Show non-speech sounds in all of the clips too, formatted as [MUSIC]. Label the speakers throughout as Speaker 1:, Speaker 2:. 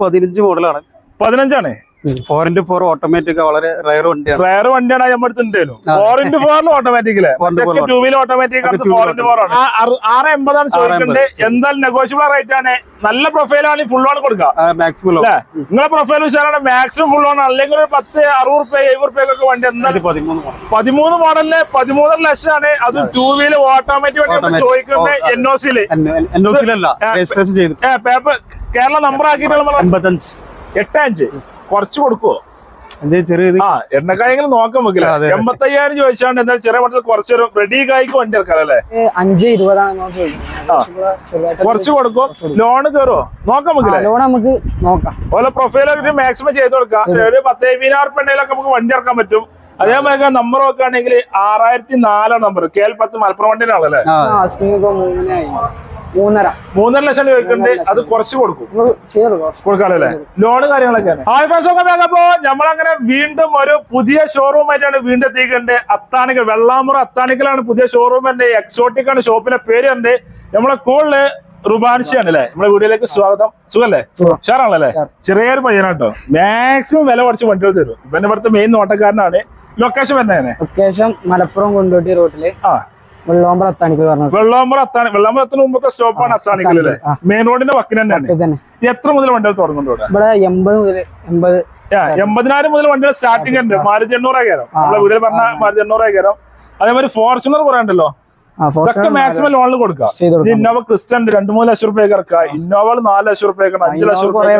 Speaker 1: പതിനഞ്ച് മോഡലാണ്.
Speaker 2: പതിനഞ്ചാണ്?
Speaker 1: ഫോർ ഇന്റു ഫോർ ഓട്ടോമാറ്റിക് വളരെ റയർ വണ്ടിയാണ്.
Speaker 2: റയർ വണ്ടിയാണ് അടുത്തുണ്ടായിരുന്നു ഫോർ ഇന്റു ഫോറിൽ
Speaker 1: ഓട്ടോമാറ്റിക്കിൽ
Speaker 2: two wheeler automatic four into four ആണ് ആറ് എൺപതാണ് ചോദിക്കുന്നത് എന്തായാലും നെഗോഷ്യബിൾ റേറ്റ് ആണ്. നല്ല പ്രൊഫൈലാണ് ഫുൾ ഓൺ കൊടുക്കുക.
Speaker 1: മാക്സിമം
Speaker 2: നിങ്ങളെ പ്രൊഫൈൽ ഉഷാറാണ്. മാക്സിമം ഫുൾ ഓൺ അല്ലെങ്കിൽ ഒരു പത്ത് അറുപത് റുപ്യ എഴുപത് റുപ്യൊക്കെ വണ്ടി എന്തായാലും
Speaker 1: പതിമൂന്ന്
Speaker 2: മോഡലിൽ പതിമൂന്നര ലക്ഷമാണ് അത് ടൂ വീലർ ഓട്ടോമാറ്റിക് വണ്ടി ചോദിക്കുന്നത് എൻ ഒ സിയിൽ
Speaker 1: എൻ ഒ സിയിലല്ല
Speaker 2: പേപ്പർ കേരള നമ്പർ ആക്കിയിട്ടുള്ള
Speaker 1: എൺപത്തഞ്ച്
Speaker 2: എട്ട് അഞ്ച്. കുറച്ച് കൊടുക്കുവോ?
Speaker 1: എന്തേ ചെറിയ ഇത്?
Speaker 2: ആ എണ്ണക്കായെങ്കിലും നോക്കാൻ വെക്കില്ല.
Speaker 1: അതെ.
Speaker 2: എൺപത്തയ്യായിരം ചോദിച്ചാണ്ട് എന്നാൽ ചെറിയ വട്ടത്തിൽ കുറച്ച് റെഡി കായ്ക്ക് വണ്ടി ഇറക്കാം അല്ലേ?
Speaker 3: ഏ, അഞ്ച് ഇരുപതാണ് ചോദിക്കുന്നത്
Speaker 2: കുറച്ച് കൊടുക്കും. ലോൺ കയറുമോ നോക്കാൻ വെക്കില്ല?
Speaker 3: ലോൺ നമുക്ക് നോക്കാം.
Speaker 2: ഓരോ പ്രൊഫൈലൊക്കെ മാക്സിമം ചെയ്ത് കൊടുക്കാം. ഒരു പത്ത് എഴുപതിനായിരം പെണ്ണയിലൊക്കെ നമുക്ക് വണ്ടി ഇറക്കാൻ പറ്റും. അതേപോലെ നമ്പർ നോക്കുകയാണെങ്കിൽ ആറായിരത്തി നാലാണ് നമ്പർ കേൽ പത്ത് മലപ്പുറം വണ്ടിയിലാണല്ലേ
Speaker 3: ഇപ്പൊ മൂന്നര
Speaker 2: മൂന്നര ലക്ഷം ചോദിക്കുന്നുണ്ട് അത് കുറച്ച് കൊടുക്കും. കൊടുക്കാറല്ലേ? ലോണ് കാര്യങ്ങളൊക്കെ ആൾക്കാർക്കൊക്കെ നമ്മളങ്ങനെ വീണ്ടും ഒരു പുതിയ ഷോറൂം ആയിട്ടാണ് വീണ്ടും എത്തിക്കേണ്ടത് അത്താണിക്കൽ വെള്ളാമുറ അത്താണിക്കലാണ് പുതിയ ഷോറൂം എന്റെ എക്സോട്ടിക് ആണ് ഷോപ്പിന്റെ പേര് ഉണ്ട് നമ്മളെ കോളിൽ റുബാൻഷിയാണ് അല്ലേ? നമ്മുടെ വീഡിയോയിലേക്ക് സ്വാഗതം. സുഖല്ലേ?
Speaker 3: ഉഷാറാണല്ലേ?
Speaker 2: ഷാറാണല്ലേ ചെറിയൊരു പയ്യനാട്ടോ മാക്സിമം വില കുറച്ച് വണ്ടികൾ തരും. ഇവന്റെ ഇവിടുത്തെ മെയിൻ നോട്ടക്കാരനാണ് ലൊക്കേഷൻ വരുന്നതന്നെ
Speaker 3: ലൊക്കേഷൻ മലപ്പുറം കൊണ്ടോട്ടി റോട്ടിൽ
Speaker 2: ആ.
Speaker 3: വെള്ളോമ്പറ അത്താണിക്കൽ പറഞ്ഞ
Speaker 2: വെള്ളാമുറ അത്താണി വെള്ളാമുറത്തിന് മുമ്പത്തെ സ്റ്റോപ്പാണ് അത്താണിക്കൽ അല്ലേ. മെയിൻ റോഡിന്റെ വക്കിന് തന്നെയാണ്.
Speaker 3: തന്നെ.
Speaker 2: എത്ര മുതൽ വണ്ടികൾ തുടങ്ങുന്നുണ്ട് ഇവിടെ?
Speaker 3: എൺപത് മുതൽ എൺപത്
Speaker 2: എൺപതിനായിരം മുതൽ വണ്ടികൾ സ്റ്റാർട്ടിംഗ് ഉണ്ട്. മാരുതി എണ്ണൂറ് കയറും നമ്മളെ വീട്ടിൽ പറഞ്ഞ മാരുതി എണ്ണൂറ് കയറും അതേമാതിരി ഫോർച്യൂണർ കുറെ ഉണ്ടല്ലോ. ഇതൊക്കെ മാക്സിമം ലോണിൽ കൊടുക്കാം
Speaker 3: ചെയ്ത്
Speaker 2: ഇത് ഇന്നോവ ക്രിസ്റ്റൻ രണ്ടു മൂന്ന് ലക്ഷം റുപ്യക്ക് ഇറക്കുക. ഇന്നോവ നാല് ലക്ഷം റുപ്യക്ക് അഞ്ച് ലക്ഷം റുപ്യ.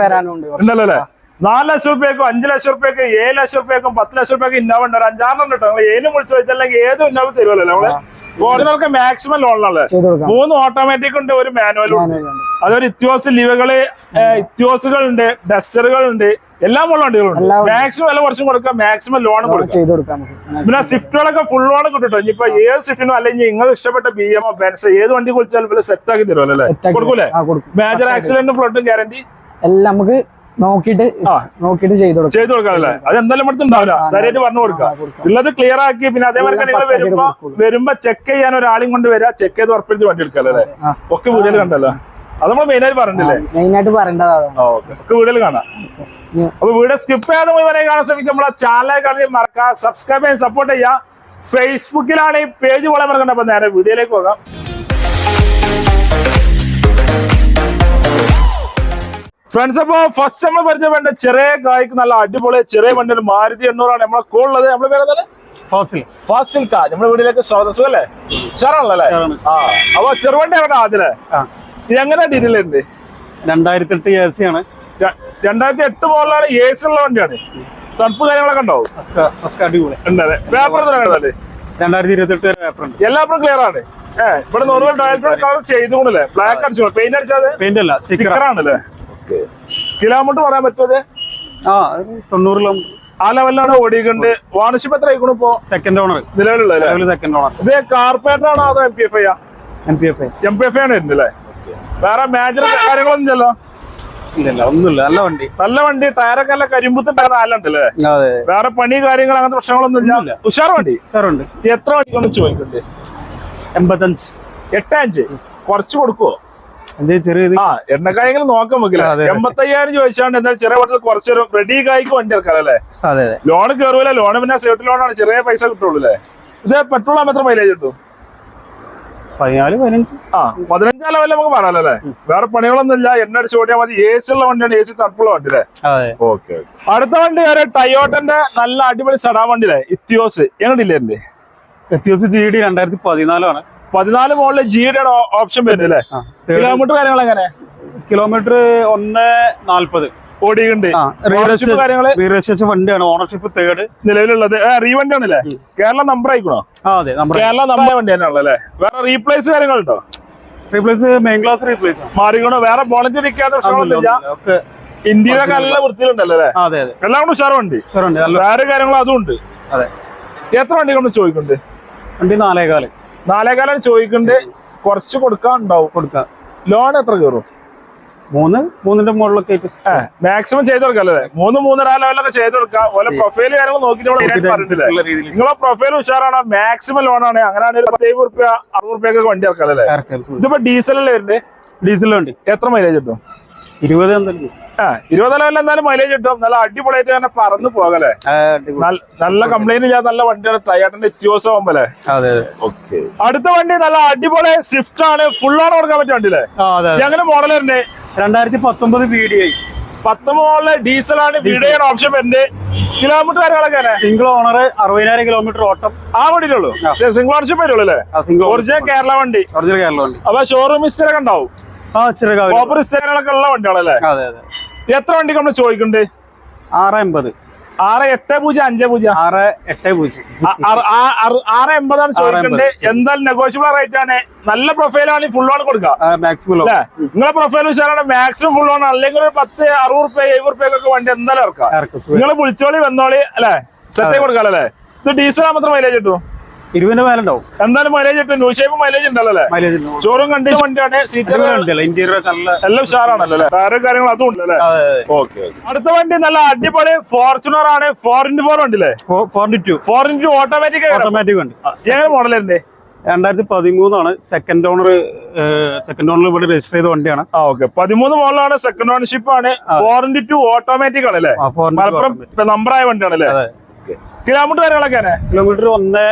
Speaker 2: ഉണ്ടല്ലോ അല്ലേ? നാല് ലക്ഷം റുപ്യക്കും അഞ്ച് ലക്ഷം റുപ്യക്കും ഏഴ് ലക്ഷം റുപ്യക്കും പത്ത് ലക്ഷം റുപ്യക്കും ഇന്നോവ ഉണ്ട്. ഒരു അഞ്ചാറെണ്ണം കേട്ടോ. നിങ്ങൾ ഏലും വിളിച്ചു ചോദിച്ചാൽ ഏത് ഇന്നോവ തരുമല്ലോ നമ്മൾ ഫോറിനർക്ക് മാക്സിമം
Speaker 3: ലോണുള്ളത്
Speaker 2: മൂന്ന് ഓട്ടോമാറ്റിക് ഉണ്ട് ഒരു മാനുവലും ഉണ്ട്.
Speaker 3: മാനുവൽ ഉണ്ട്.
Speaker 2: അതൊരു ഇത്യോസ് ലിവകൾ ഇത്യോസുകൾ ഉണ്ട് ഡസ്റ്ററുകൾ ഉണ്ട്. എല്ലാം ഉള്ള വണ്ടികളുണ്ട്. മാക്സിമം വില കുറച്ചും കൊടുക്കാം മാക്സിമം ലോൺ കൊടുക്കാം. പിന്നെ സ്വിഫ്റ്റുകളൊക്കെ ഫുൾ ലോൺ കിട്ടും ഇനിയിപ്പോ ഏത് സ്വിഫ്റ്റിനോ അല്ലെങ്കിൽ നിങ്ങൾ ഇഷ്ടപ്പെട്ട ബി എമ്മോ ബെൻസ് ഏത് വണ്ടി കുളിച്ചാലും സെറ്റ് ആക്കി തരുമല്ലോ അല്ലേ? കൊടുക്കൂലേ? മേജർ ആക്സിഡന്റും ഫ്ലഡും ഗ്യാരണ്ടി
Speaker 3: എല്ലാം നമുക്ക് നോക്കിയിട്ട് നോക്കിട്ട് ചെയ്തു കൊടുക്കാം.
Speaker 2: ചെയ്തു കൊടുക്കാമല്ലേ അത് എന്തായാലും ഇവിടുത്തെ ഉണ്ടാവില്ല. ധൈര്യമായിട്ട് പറഞ്ഞു
Speaker 3: കൊടുക്കുക.
Speaker 2: കൊടുക്കാം.
Speaker 3: കൊടുക്കാം.
Speaker 2: ഉള്ളത് ക്ലിയർ ആക്കി പിന്നെ അതേപോലെ
Speaker 3: തന്നെ
Speaker 2: നിങ്ങൾ വരുമ്പോ വരുമ്പോ ചെക്ക് ചെയ്യാൻ ഒരാളെയും കൊണ്ട് വരിക ചെക്ക് ചെയ്ത് ഉറപ്പിച്ച് വണ്ടി
Speaker 3: എടുക്കാല്ലേ
Speaker 2: ഒക്കെ വീടുകൾ കണ്ടല്ലോ. അത് നമ്മൾ മെയിൻ ആയിട്ട് പറഞ്ഞില്ലേ
Speaker 3: മെയിൻ ആയിട്ട്
Speaker 2: പറയേണ്ടതാണ് ഒക്കെ വീഡിയോയിൽ കാണാം. അപ്പൊ വീഡിയോ സ്കിപ്പ് ചെയ്യാതെ മുഴുവനെ കാണാൻ ശ്രമിക്കും നമ്മളെ ചാനൽ കാണി മറക്കാം സബ്സ്ക്രൈബ് ചെയ്യാൻ സപ്പോർട്ട് ചെയ്യാം ഫേസ്ബുക്കിലാണ് ഈ പേജ് പോലെ മറക്കണ്ട. അപ്പൊ നേരെ വീഡിയോയിലേക്ക് പോകാം. ഫ്രണ്ട്സ് അപ്പൊ ഫസ്റ്റ് നമ്മൾ പരിചയപ്പെട്ട ചെറിയ കായ്ക്ക് നല്ല അടിപൊളി ചെറിയ വണ്ടി മാരുതി എണ്ണൂറാണ്. നമ്മളെ കോളുള്ളത് നമ്മളെ പേര്
Speaker 1: ഫാസിൽ.
Speaker 2: ഫാസിൽ കാ. നമ്മുടെ വീട്ടിലേക്ക് സ്വാഗതം. സുഖല്ലേ? ഷാറാണല്ലേ
Speaker 1: ഷാറാണ്.
Speaker 2: ആ. അപ്പൊ ചെറുവണ്ടി അവിടെ എങ്ങനെ ഡീറ്റെയിൽ ഉണ്ട്?
Speaker 1: രണ്ടായിരത്തി എട്ട് എ സി ആണ്.
Speaker 2: രണ്ടായിരത്തി എട്ട് മോഡലാണ് എ സി ഉള്ള വണ്ടിയാണ്. തണുപ്പ് കാര്യങ്ങളൊക്കെ ഉണ്ടാവും?
Speaker 1: ഒക്കെ ഒക്കെ അടിപൊളി.
Speaker 2: ഉണ്ടല്ലേ പേപ്പർ കണ്ടല്ലേ
Speaker 1: രണ്ടായിരത്തി ഇരുപത്തി എട്ട് പേപ്പർ ഉണ്ട്.
Speaker 2: എല്ലാപ്പറും ക്ലിയർ ആണ്. ഏഹ് ഇവിടെ നോർമൽ ഡയൽ കളർ ചെയ്തുകൊണ്ടല്ലേ ബ്ലാക്ക് അടിച്ചു? പെയിന്റ് അടിച്ചാൽ
Speaker 1: പെയിന്റ് അല്ല സ്റ്റിക്കർ
Speaker 2: ആണല്ലേ? കിലോമീറ്റർ പറയാൻ പറ്റുമത്?
Speaker 1: ആ തൊണ്ണൂറ് കിലോമീറ്റർ
Speaker 2: ആ ലെവലിലാണ് ഓടിയിട്ടുണ്ട് വാണിഷിപ്പ് എത്ര ആയിക്കണു ഇപ്പോ?
Speaker 1: സെക്കൻഡ് ഓണർ നിലവിലുള്ള സെക്കൻഡ് ഓണർ
Speaker 2: ഇത് കാർപ്പറേറ്റർ ആണോ അതോ M P F I
Speaker 1: N P F I
Speaker 2: M P F I ആണ് വേറെ മേജർ കാര്യങ്ങളൊന്നും ഇല്ലല്ലോ?
Speaker 1: ഇല്ലല്ല ഒന്നുമില്ല. നല്ല വണ്ടി.
Speaker 2: നല്ല വണ്ടി ടയറൊക്കെ നല്ല
Speaker 1: അതെ.
Speaker 2: വേറെ പണി കാര്യങ്ങൾ അങ്ങനത്തെ പ്രശ്നങ്ങളൊന്നും ഇല്ല. ഉഷാർ വണ്ടി? എത്ര വണ്ടി ചോദിക്കണ്ടേ
Speaker 1: എൺപത്തഞ്ച്.
Speaker 2: എട്ടഞ്ച് കുറച്ച് കൊടുക്കുവോ? ആ എണ്ണക്കായെങ്കിലും നോക്കാൻ വെക്കില്ല. എൺപത്തയ്യായിരം രൂപ വെച്ചാണ്ട് എന്നാൽ ചെറിയ വട്ടത്തിൽ കുറച്ചൊരു റെഡി കായ്ക്ക് വണ്ടി ഇറക്കാം അല്ലേ? ലോൺ കയറൂല ലോൺ പിന്നെ സേഫ്റ്റി ലോണാണ് ചെറിയ പൈസ കിട്ടുള്ളൂ അല്ലേ? ഇത് പെട്രോൾ ആകുമ്പോൾ എത്ര മൈലേജ് കിട്ടും?
Speaker 1: പതിനാല് പതിനഞ്ച്.
Speaker 2: ആ പതിനഞ്ചാം ലെവലിൽ നമുക്ക് പറയാലോ അല്ലേ? വേറെ പണികളൊന്നും ഇല്ല. എണ്ണ അടിച്ച് ഓടിയാൽ മതി. എ സി ഉള്ള വണ്ടിയാണ്. എ സി തണുപ്പുള്ള വണ്ടി അല്ലേ? ഓക്കെ അടുത്ത വണ്ടി വരെ ടയോട്ടന്റെ നല്ല അടിപൊളി സടാ വണ്ടി അല്ലേ? ഇത്യോസ് എങ്ങോട്ടില്ലേ ഇല്ലേ?
Speaker 1: എത്തിയോസ് ജി ഡി രണ്ടായിരത്തി പതിനാലാണ്
Speaker 2: പതിനാല് മോളിൽ ജിയുടെ ഓപ്ഷൻ വരുന്നത് അല്ലേ? കിലോമീറ്റർ കാര്യങ്ങൾ എങ്ങനെ?
Speaker 1: കിലോമീറ്റർ ഒന്ന് നാല്പത്
Speaker 2: ഓടിയുണ്ട്
Speaker 1: റീരജിസ്ട്രേഷൻ വണ്ടിയാണ്. ഓണർഷിപ്പ് തേർഡ്
Speaker 2: നിലവിലുള്ളത്. റീവണ്ടി ആണ് ആണല്ലേ കേരള നമ്പർ ആയിക്കണോ?
Speaker 1: അതെ
Speaker 2: കേരള നമ്പർ വണ്ടി തന്നെയാണല്ലോ വേറെ റീപ്ലേസ് കാര്യങ്ങളുണ്ടോ?
Speaker 1: റീപ്ലേസ് മെയിൻ ക്ലാസ് റീപ്ലേസ്
Speaker 2: മാറിക്കണോ? വേറെ ബോണറ്റ് ഇരിക്കാത്ത പ്രശ്നങ്ങളൊന്നുമില്ല ഇന്ത്യയിലൊക്കെ നല്ല വൃത്തിയിലുണ്ടല്ലോ അല്ലേ?
Speaker 1: അതെ അതെ.
Speaker 2: എല്ലാം കൊണ്ട് വണ്ടി. വേറെ കാര്യങ്ങളും അതും ഉണ്ട്.
Speaker 1: അതെ.
Speaker 2: എത്ര വണ്ടി കൊണ്ട് ചോദിക്കുന്നുണ്ട്?
Speaker 1: വണ്ടി നാലേകാൽ.
Speaker 2: നാലേകാലാണ് ചോദിക്കണ്ട് കുറച്ച് കൊടുക്കാൻ ഉണ്ടാവും.
Speaker 1: കൊടുക്കാം.
Speaker 2: ലോൺ എത്ര കയറും?
Speaker 1: മൂന്ന് മൂന്നിന്റെ മുകളിലൊക്കെ
Speaker 2: മാക്സിമം ചെയ്ത് കൊടുക്കാം അല്ലേ? മൂന്ന് മൂന്നര ലെവലൊക്കെ ചെയ്ത് കൊടുക്കാം. ഓരോ പ്രൊഫൈൽ കാര്യങ്ങൾ നോക്കിയിട്ട് പറഞ്ഞില്ലേ നിങ്ങളെ പ്രൊഫൈൽ ഉഷാറാണ്? മാക്സിമം ലോൺ ആണ്. അങ്ങനെ ഒരു പത്ത് എഴുപത് റുപ്യ അറുപത് റുപ്യൊക്കെ വണ്ടി ഇറക്കാം അല്ലേ. ഇതിപ്പോ ഡീസൽ അല്ലേ വരുന്നത്?
Speaker 1: ഡീസലുണ്ട്
Speaker 2: എത്ര മൈലേജ് കിട്ടും?
Speaker 1: ഇരുപത് എന്തായാലും
Speaker 2: ആ ഇരുപത് എന്നാലും മൈലേജ് കിട്ടും. നല്ല അടിപൊളിയായിട്ട് തന്നെ പറന്നു പോകല്ലേ നല്ല- കംപ്ലൈന്റ് ചെയ്യാൻ നല്ല വണ്ടിയാണ് ടയാട്ടിന്റെ
Speaker 1: അതെ
Speaker 2: ഓക്കെ. അടുത്ത വണ്ടി നല്ല അടിപൊളി സ്വിഫ്റ്റ് ആണ്. ഫുൾ ആണ് കൊടുക്കാൻ പറ്റിയ വണ്ടിയില്ലേ?
Speaker 1: അതെ
Speaker 2: മോഡൽ ഉണ്ട്
Speaker 1: രണ്ടായിരത്തി പത്തൊമ്പത് ബി ഡി ഐ
Speaker 2: പത്ത് മോഡൽ ഡീസൽ ആണ് വീഡിയോ ഓപ്ഷൻ വരുന്നത് കിലോമീറ്റർ കാര്യങ്ങളൊക്കെ
Speaker 1: സിംഗിൾ ഓണർ അറുപതിനായിരം കിലോമീറ്റർ ഓട്ടം.
Speaker 2: ആ വണ്ടിയിലുള്ളൂ. സിംഗിൾ ഓണർഷിപ്പ് വരുള്ളൂ അല്ലേ? ഒറിജിനൽ കേരള വണ്ടി.
Speaker 1: ഒറിജിനൽ കേരള വണ്ടി.
Speaker 2: അപ്പൊ ഷോറൂം മിസ്റ്റർ ഒക്കെ ഉണ്ടാവും. ഉള്ള
Speaker 1: അതെ
Speaker 2: എത്ര വണ്ടി നമ്മൾ ചോദിക്കണ്ടേ?
Speaker 1: ആറ് എൺപത്.
Speaker 2: ആറ് എട്ട് പൂജ്യം അഞ്ച് പൂജ്യം?
Speaker 1: ആറ് എട്ട് പൂജ്യം.
Speaker 2: ആറ് എൺപതാണ് ചോദിക്കുന്നത് എന്തായാലും നെഗോഷ്യബിൾ റേറ്റ് ആണ്. നല്ല പ്രൊഫൈലാണ് ഫുൾ ഓൺ കൊടുക്കുക നിങ്ങളെ പ്രൊഫൈൽ വെച്ചാലാണ് മാക്സിമം ഫുൾ ഓൺ അല്ലെങ്കിൽ ഒരു പത്ത് അറുപത് റുപ്യ എഴുപത് റുപ്യൊക്കെ വണ്ടി എന്തായാലും ഇറക്കാം.
Speaker 1: നിങ്ങൾ
Speaker 2: നിങ്ങൾ വിളിച്ചോളി വന്നോളി അല്ലെ? സെറ്റ് ആയി കൊടുക്കാം അല്ലേ ഇത് ഡീസൽ മാത്രം മൈലേജ് കിട്ടും?
Speaker 1: ഇരുപതിന്റെ മേലെ ഉണ്ടാവും
Speaker 2: എന്തായാലും മൈലേജ് കിട്ടും. ന്യൂ ഷേപ്പ് മൈലേജ് ഉണ്ടല്ലോ
Speaker 1: മൈലേജ്
Speaker 2: ഷോറൂം കണ്ടീഷൻ വണ്ടിയാണ്.
Speaker 1: ഉണ്ടല്ലോ ഇന്റീരിയർ
Speaker 2: എല്ലാം ഉഷാറാണല്ലോ അല്ലേ? വേറെ കാര്യങ്ങൾ അതും ഉണ്ടല്ലേ? ഓക്കെ അടുത്ത വണ്ടി നല്ല അടിപൊളി ഫോർച്യൂണർ ആണ്. Four into four വണ്ടില്ലേ
Speaker 1: into two
Speaker 2: four into automatic
Speaker 1: automatic വണ്ടി.
Speaker 2: ചെയ്യാൻ മോഡലുണ്ട്
Speaker 1: രണ്ടായിരത്തി പതിമൂന്നാണ് സെക്കൻഡ് ഓണർ സെക്കൻഡ് ഓണർ ഇവിടെ രജിസ്റ്റർ ചെയ്ത വണ്ടിയാണ്.
Speaker 2: ഓക്കെ പതിമൂന്ന് മോഡലാണ് സെക്കൻഡ് ഓണർഷിപ്പ് ആണ്. ഫോർ ഇന്റു ടു ഓട്ടോമാറ്റിക് ആണല്ലേ? അല്ലേ
Speaker 1: ആ, four into two
Speaker 2: Malappuram
Speaker 1: automatic.
Speaker 2: നമ്പർ ആയ വണ്ടിയാണ് അല്ലേ
Speaker 1: അതെ.
Speaker 2: കിലോമീറ്റർ കാര്യങ്ങളൊക്കെ
Speaker 1: കിലോമീറ്റർ ഒന്ന്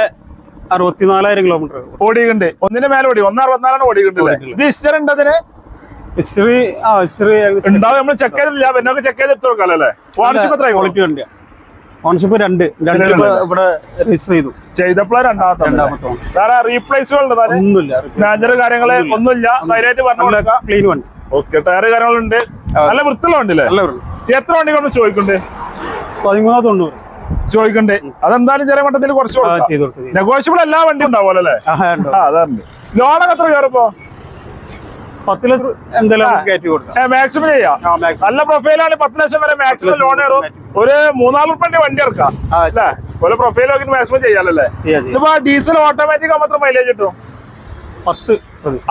Speaker 1: അറുപത്തിനാലായിരം കിലോമീറ്റർ
Speaker 2: ഓടിയിട്ടുണ്ട്. ഒന്നിന്റെ മേലെ ഓടി. ഒന്ന് അറുപത്തിനാലാണ് ഓടിയിട്ടുണ്ട് ഇത് ഹിസ്റ്ററി ഉണ്ട് അതിന്?
Speaker 1: ഹിസ്റ്ററി ആ ഹിസ്റ്ററി
Speaker 2: ഉണ്ടാവും. നമ്മൾ ചെക്ക് ചെയ്തിട്ടില്ല. പിന്നെ ചെക്ക് ചെയ്ത് അല്ലേ? ഓണർഷിപ്പ് എത്ര
Speaker 1: ക്വാളിറ്റി ഓണർഷിപ്പ് രണ്ട്. രണ്ട് ഇവിടെ രജിസ്റ്റർ ചെയ്തു.
Speaker 2: ചെയ്തപ്പോഴാണ് രണ്ടാമത്തെ
Speaker 1: രണ്ടാമത്തെ
Speaker 2: വേറെ റീപ്ലേസുകൾ
Speaker 1: ഒന്നുമില്ല.
Speaker 2: നാജർ കാര്യങ്ങൾ ഒന്നുമില്ല. ധൈര്യമായിട്ട് പറഞ്ഞു
Speaker 1: ക്ലീൻ വണ്ടി
Speaker 2: ഓക്കെ ടയർ കാര്യങ്ങളുണ്ട്. നല്ല വൃത്തിയുള്ള വണ്ടില്ലേ
Speaker 1: നല്ല
Speaker 2: എത്ര വണ്ടി നമ്മൾ ചോദിക്കണ്ടേ
Speaker 1: പതിമൂന്നാ തൊണ്ണൂറ്.
Speaker 2: ചോദിക്കണ്ടേ? അതെന്തായാലും ചെറിയ മട്ടത്തിൽ കുറച്ച്
Speaker 1: ആ
Speaker 2: നെഗോഷ്യബിൾ എല്ലാ വണ്ടി ഉണ്ടാവുമല്ലോ അല്ലേ?
Speaker 1: ആ
Speaker 2: അതാണ്. ലോണൊക്കെ എത്ര കയറിപ്പോ
Speaker 1: പത്ത് ലക്ഷം കൊടുക്കാം.
Speaker 2: മാക്സിമം ചെയ്യാം. നല്ല പ്രൊഫൈലാണ് പത്ത് ലക്ഷം വരെ മാക്സിമം ലോൺ കയറും. ഒരു മൂന്നാൽ റുപ്യന്റെ വണ്ടി ഇറക്കാം
Speaker 1: ആ
Speaker 2: അല്ലേ? ഒരു പ്രൊഫൈൽ നോക്കിട്ട് മാക്സിമം ചെയ്യാലല്ലേ
Speaker 1: ചെയ്യാം ചെയ്യാം.
Speaker 2: ഇതിപ്പോ ഡീസൽ ഓട്ടോമാറ്റിക് മാത്രം മൈലേജ് കിട്ടും?
Speaker 1: പത്ത്.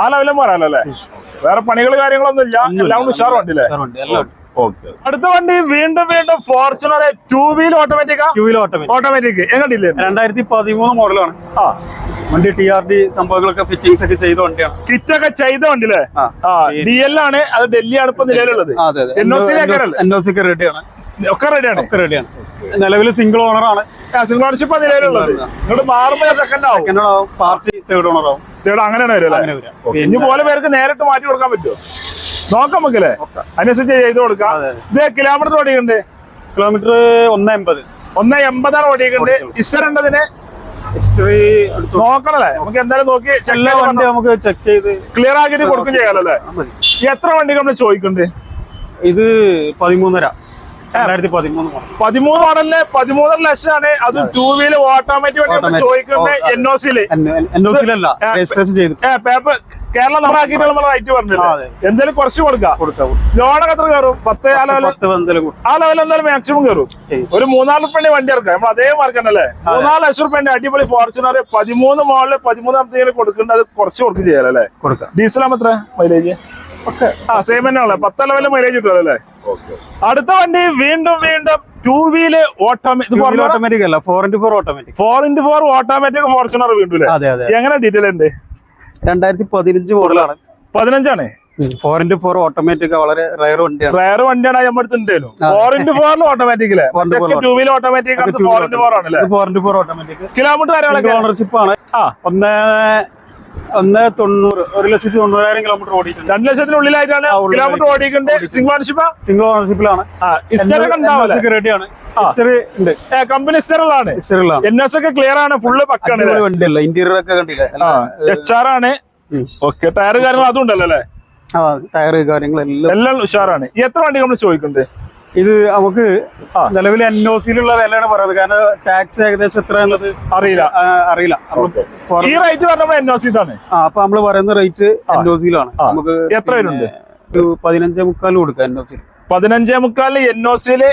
Speaker 2: ആ ലെവലും പറയാലോ അല്ലേ? വേറെ പണികൾ കാര്യങ്ങളൊന്നും ഇല്ല. എല്ലാം ഉഷാറുണ്ട് ഉഷാർ
Speaker 1: വണ്ടി
Speaker 2: അടുത്ത വണ്ടി വീണ്ടും വീണ്ടും ഫോർച്യൂണർ ടൂ വീൽ ഓട്ടോമാറ്റിക്കാ
Speaker 1: ടൂ വീൽ ഓട്ടോമാറ്റിക്
Speaker 2: ഓട്ടോമാറ്റിക് എങ്ങോട്ടില്ലേ
Speaker 1: രണ്ടായിരത്തി പതിമൂന്ന് മോഡലാണ്
Speaker 2: ആ.
Speaker 1: വണ്ടി ടി ആർ ഡി സംഭവങ്ങളൊക്കെ ഫിറ്റിംഗ്സ് ഒക്കെ ചെയ്ത വണ്ടിയാണ്.
Speaker 2: കിറ്റ് ഒക്കെ ചെയ്ത വണ്ടിയില്ലേ?
Speaker 1: ആ.
Speaker 2: ആ ഡി എൽ ആണ്. അത് ഡെല്ലിയാണ് ഇപ്പൊ നിലവിലുള്ളത്?
Speaker 1: എൻ ഒ സിക്ക് റെഡിയാണ്
Speaker 2: ഒക്കെ റെഡിയാണ്
Speaker 1: ഒക്കെ റെഡിയാണ് നിലവിൽ സിംഗിൾ ഓണർ ആണ്.
Speaker 2: സിംഗിൾ ഓണർഷിപ്പ് നിലവിലുള്ളത്. നിങ്ങൾ മാറുമ്പോ സെക്കൻഡ് ആവും.
Speaker 1: സെക്കൻഡ് പാർട്ടി തേർഡ് ഓണർ ആവും.
Speaker 2: തേർഡ് അങ്ങനെയാണ് വരും
Speaker 1: അങ്ങനെ
Speaker 2: അല്ലേ ഇനി പോലെ പേർക്ക് നേരിട്ട് മാറ്റി കൊടുക്കാൻ പറ്റുമോ നോക്കാം നമുക്കല്ലേ? അനുസരിച്ച് ചെയ്ത് കൊടുക്കാം. ഇത് കിലോമീറ്റർ ഓടിയുണ്ട്
Speaker 1: കിലോമീറ്റർ ഒന്ന് എൺപത്.
Speaker 2: ഒന്ന് എൺപതാണ് ഓടിയിട്ടുണ്ട്. ഉണ്ടതിന്
Speaker 1: ഹിസ്റ്ററി
Speaker 2: നോക്കണല്ലേ? നമുക്ക് എന്തായാലും നോക്കി
Speaker 1: എല്ലാ വണ്ടി നമുക്ക് ചെക്ക് ചെയ്ത്
Speaker 2: ക്ലിയർ ആക്കിയിട്ട് കൊടുക്കും ചെയ്യാലോ അല്ലേ? എത്ര വണ്ടി നമ്മൾ ചോദിക്കുന്നുണ്ട്?
Speaker 1: ഇത് പതിമൂന്നര. പതിമൂന്ന്
Speaker 2: മോഡലിന് പതിമൂന്നര ലക്ഷമാണ്. അത് ടൂ വീലർ ഓട്ടോമാറ്റിക് വണ്ടി. ചോദിക്കുന്നത്
Speaker 1: എൻഒസിൽ
Speaker 2: എൻ ഒ സിയിൽ
Speaker 1: എൻ ഒ സിയിലല്ല രജിസ്ട്രേഷൻ ചെയ്ത്.
Speaker 2: പേപ്പർ കേരളം നമ്മളാക്കിയിട്ട് നമ്മൾ റൈറ്റ് പറഞ്ഞില്ല? എന്തായാലും കുറച്ച് കൊടുക്കാം. ലോണൊക്കെ എത്ര കയറും? പത്ത് ആ ലെവൽ ആ ലെവൽ എന്തായാലും മാക്സിമം കയറും. ഒരു മൂന്നാൽ റുപ്യന്റെ വണ്ടി ഇറക്കാം. നമ്മൾ അതേ മാർക്കണ്ടല്ലേ മൂന്നാൽ ലക്ഷം റുപ്യന്റെ അടിപൊളി ഫോർച്യൂണർ പതിമൂന്ന് മോളിൽ പതിമൂന്നാമത്തെ കൊടുക്കേണ്ടത് അത് കുറച്ച് കൊടുക്കും ചെയ്യാലല്ലേ
Speaker 1: കൊടുക്കാം.
Speaker 2: ഡീസൽ ആകുമ്പോ എത്ര? മൈലേജ് ആ സെയിം തന്നെ ഉള്ളത്. പത്ത് ലെവൽ മൈലേജ് കിട്ടുമല്ലേ അടുത്ത വണ്ടി വീണ്ടും വീണ്ടും ടൂ വീൽ ഓട്ടോമാറ്റിക്
Speaker 1: ഓട്ടോമാറ്റിക് അല്ല four into four automatic
Speaker 2: four into four automatic Fortuner വീണ്ടും എങ്ങനെ ഡീറ്റെയിൽ ഉണ്ട്?
Speaker 1: രണ്ടായിരത്തി പതിനഞ്ച് മോഡലാണ്
Speaker 2: പതിനഞ്ചാണ്.
Speaker 1: ഫോർ ഇന്റു ഫോർ ഓട്ടോമാറ്റിക് വളരെ റയർ വണ്ടിയാണ്.
Speaker 2: റയർ വണ്ടിയാണ് നമ്മുടെ അടുത്ത് ഉണ്ടായിരുന്നു ഫോർ ഇന്റു ഫോറിൽ automatic two wheel automatic four into four ആണ്
Speaker 1: four into four automatic
Speaker 2: kilometre
Speaker 1: ownership ആണ്.
Speaker 2: ആ.
Speaker 1: ഒന്ന് ഒന്ന് തൊണ്ണൂറ് ഒരു ലക്ഷത്തി തൊണ്ണൂറായിരം കിലോമീറ്റർ ഓടിയിട്ടുണ്ട്.
Speaker 2: രണ്ട് ലക്ഷത്തിനുള്ളിലായിട്ടാണ്. കിലോമീറ്റർ ഓടിക്കുന്നത് സിംഗിൾ ഓണർഷിപ്പ്
Speaker 1: സിംഗിൾ ഓണർഷിപ്പിലാണ് റെഡിയാണ്
Speaker 2: കമ്പനി
Speaker 1: ഹിസ്റ്ററിലാണ്
Speaker 2: എൻ എസ് ഒക്കെ ക്ലിയർ ആണ് ഫുള്ള് പക്കാണ്
Speaker 1: വണ്ടിയല്ല? ഇന്റീരിയർ ഒക്കെ കണ്ടില്ല?
Speaker 2: എച്ച് ആർ ആണ്. ഓക്കെ ടയർ കാര്യങ്ങൾ അതും ഉണ്ടല്ലോ അല്ലേ?
Speaker 1: ടയർ കാര്യങ്ങളെല്ലാം.
Speaker 2: എല്ലാം ഉഷാറാണ്. എത്ര വണ്ടി നമ്മൾ ചോദിക്കുന്നുണ്ട്?
Speaker 1: ഇത് നമുക്ക്. നിലവിൽ എൻ ഒ സിയിലുള്ള വിലയാണ് പറയുന്നത്. കാരണം ടാക്സ് ഏകദേശം എത്ര എന്നത്
Speaker 2: അറിയില്ല.
Speaker 1: അറിയില്ല.
Speaker 2: ഈ റേറ്റ് പറഞ്ഞപ്പോൾ എൻ ഒ
Speaker 1: ആ അപ്പൊ നമ്മൾ പറയുന്ന റേറ്റ് എൻ ഒ സിയിലാണ് നമുക്ക്
Speaker 2: എത്ര?
Speaker 1: ഒരു പതിനഞ്ചേ മുക്കാൽ കൊടുക്കാം എൻ ഒ സിയിൽ
Speaker 2: പതിനഞ്ചേ മുക്കാലിന് എൻ ഒ
Speaker 1: സിയിൽ.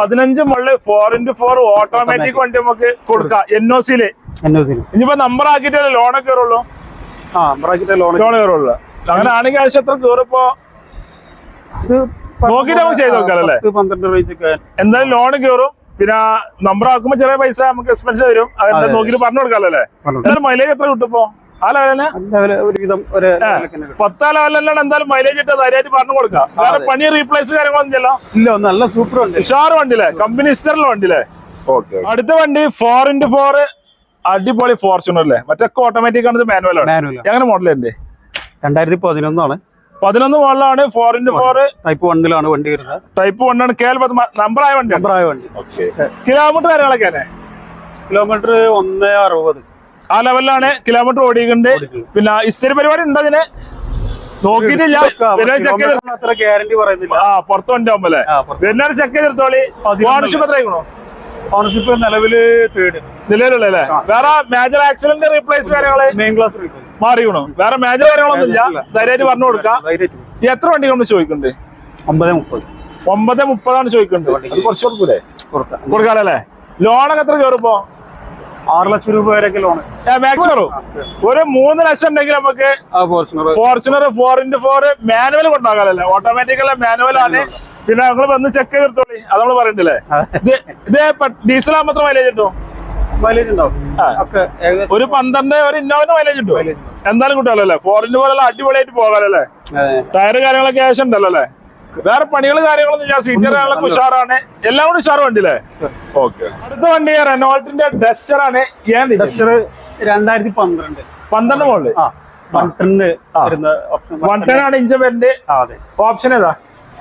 Speaker 2: പതിനഞ്ച് മുകളിൽ ഫോർ ഇന്റു ഫോർ ഓട്ടോമാറ്റിക് വണ്ടി നമുക്ക് കൊടുക്കാം എൻ ഒ സിയിൽ
Speaker 1: എൻ ഒ സിയിൽ
Speaker 2: ഇനിയിപ്പോ നമ്പർ ആക്കിയിട്ടല്ലേ ലോൺ കയറുള്ളൂ?
Speaker 1: ആ നമ്പർ ആക്കിട്ടേ ലോൺ
Speaker 2: ലോൺ കയറുള്ളൂ. അങ്ങനെ ആണെങ്കിൽ ആവശ്യം എത്ര കയറിപ്പോ? നോക്കിയിട്ട് നമുക്ക് ചെയ്ത്
Speaker 1: നോക്കാല്ലേ പന്ത്രണ്ട്
Speaker 2: എന്തായാലും ലോൺ കയറും പിന്നെ നമ്പർ ആക്കുമ്പോ ചെറിയ പൈസ നമുക്ക് എക്സ്പെൻസ് വരും. അതെന്താ
Speaker 1: അതെ.
Speaker 2: നോക്കിയിട്ട് പറഞ്ഞു കൊടുക്കാല്ലേ അല്ലേ?
Speaker 1: പറഞ്ഞു
Speaker 2: എന്തായാലും മൈലേജ് എത്ര കിട്ടുമ്പോ ആ ലെവലിന്
Speaker 1: പത്താ കിട്ടും.
Speaker 2: ലെവലിലാണ് എന്തായാലും മൈലേജ് ഇട്ട് ധൈര്യമായിട്ട് പറഞ്ഞു കൊടുക്കാം. വേറെ പണി റീപ്ലേസ് കാര്യങ്ങളൊന്നും ചെയ്യല്ലോ
Speaker 1: ഇല്ല നല്ല സൂപ്പർ വണ്ടി.
Speaker 2: ഉഷാർ വണ്ടിയില്ലേ? കമ്പനി ഇസ്റ്ററിലെ വണ്ടിയില്ലേ? അടുത്ത വണ്ടി ഫോർ ഇന്റു ഫോർ അടിപൊളി ഫോർച്യൂണർ അല്ലേ? മറ്റൊക്കെ ഓട്ടോമാറ്റിക് ആണ് മാനുവൽ ആണ്. എങ്ങനെ മോഡൽ ഉണ്ട്
Speaker 1: രണ്ടായിരത്തി പതിനൊന്നാണ്.
Speaker 2: പതിനൊന്ന് മോഡലാണ് ഫോർ ഇന്റു ഫോർ
Speaker 1: ടൈപ്പ് വണ്ണിലാണ് വണ്ടി വരുന്നത്.
Speaker 2: ടൈപ്പ് വണ്ണാണ് കെ എൽ പത്ത് നമ്പർ ആയ വണ്ടിയാണ്
Speaker 1: നമ്പറായ വണ്ടി.
Speaker 2: കിലോമീറ്റർ കാര്യങ്ങളൊക്കെ
Speaker 1: കിലോമീറ്റർ ഒന്ന് അറുപത്.
Speaker 2: ആ ലെവലിലാണ് കിലോമീറ്റർ ഓടിയിട്ടുണ്ട് പിന്നെ ഇസ്ഥിര പരിപാടി ഉണ്ട് അതിന്? നോക്കിയിട്ടില്ല.
Speaker 1: അത്ര ഗ്യാരണ്ടി പറയുന്നില്ല.
Speaker 2: ആ പുറത്ത് വണ്ടി ആവുമ്പല്ലേ പിന്നെ ചെക്ക് ചെയ്തെടുത്തോളി ഓണർഷിപ്പ് എത്രയാണോ
Speaker 1: ഓണർഷിപ്പ് നിലവിൽ തേർഡ്
Speaker 2: നിലവിലുള്ള വേറെ മേജർ ആക്സിഡന്റ് റീപ്ലേസ് കാര്യങ്ങൾ?
Speaker 1: മെയിൻ ക്ലാസ്
Speaker 2: മാറിയണോ വേറെ മേജർ കാര്യങ്ങളൊന്നും ഇല്ല ധൈര്യമായിട്ട് പറഞ്ഞു കൊടുക്കാം. എത്ര വണ്ടി നമ്മൾ ചോദിക്കണ്ടേ
Speaker 1: ഒമ്പത് മുപ്പത്.
Speaker 2: ഒമ്പത് മുപ്പതാണ് ചോദിക്കുന്നത് അത് കുറച്ച് കൊടുക്കൂലേ?
Speaker 1: കൊടുക്കാം.
Speaker 2: കൊടുക്കാല്ലേ ലോണൊക്കെ എത്ര കയറിപ്പോ
Speaker 1: ആറ് ലക്ഷം രൂപ വരെയൊക്കെ
Speaker 2: ലോൺ മാക്സിമം ഒരു മൂന്ന് ലക്ഷം ഉണ്ടെങ്കിൽ നമുക്ക്
Speaker 1: Fortuner
Speaker 2: four into four manual കൊണ്ടാകാലല്ലേ automatic അല്ല? മാനുവൽ ആണ്. പിന്നെ നിങ്ങൾ വന്ന് ചെക്ക് ചെയ്തെടുത്തോളി അത് നമ്മൾ പറയണ്ടല്ലേ ഇത് ഇത് ഡീസൽ ആ മാത്രം മൈലേജ് കിട്ടും?
Speaker 1: മൈലേജ് ഉണ്ടാവും.
Speaker 2: ഒരു പന്ത്രണ്ട് ഒരു ഇന്നോവിന് മൈലേജ് ഉണ്ട്? എന്തായാലും കിട്ടുമല്ലോ അല്ലേ? ഫോറിന്റെ പോലെ അടിപൊളിയായിട്ട് പോകാലോ അല്ലേ? ടയർ കാര്യങ്ങളൊക്കെ ആവശ്യം ഉണ്ടല്ലോ അല്ലേ? വേറെ പണികൾ കാര്യങ്ങളൊന്നും ഞാൻ സീറ്റർ കാര്യങ്ങളൊക്കെ ഉഷാറാണ്. എല്ലാം കൂടി ഉഷാർ വണ്ടിയില്ലേ? ഓക്കെ അടുത്ത വണ്ടി റെനോൾട്ടിന്റെ ഡസ്റ്റർ ആണ്.
Speaker 1: ഡസ്റ്റർ രണ്ടായിരത്തി പന്ത്രണ്ട്
Speaker 2: പന്ത്രണ്ട്
Speaker 1: മോളിൽ വൺ
Speaker 2: ടെൻ ആണ് ഇഞ്ച് വരുന്നത്. ഓപ്ഷൻ ഏതാ?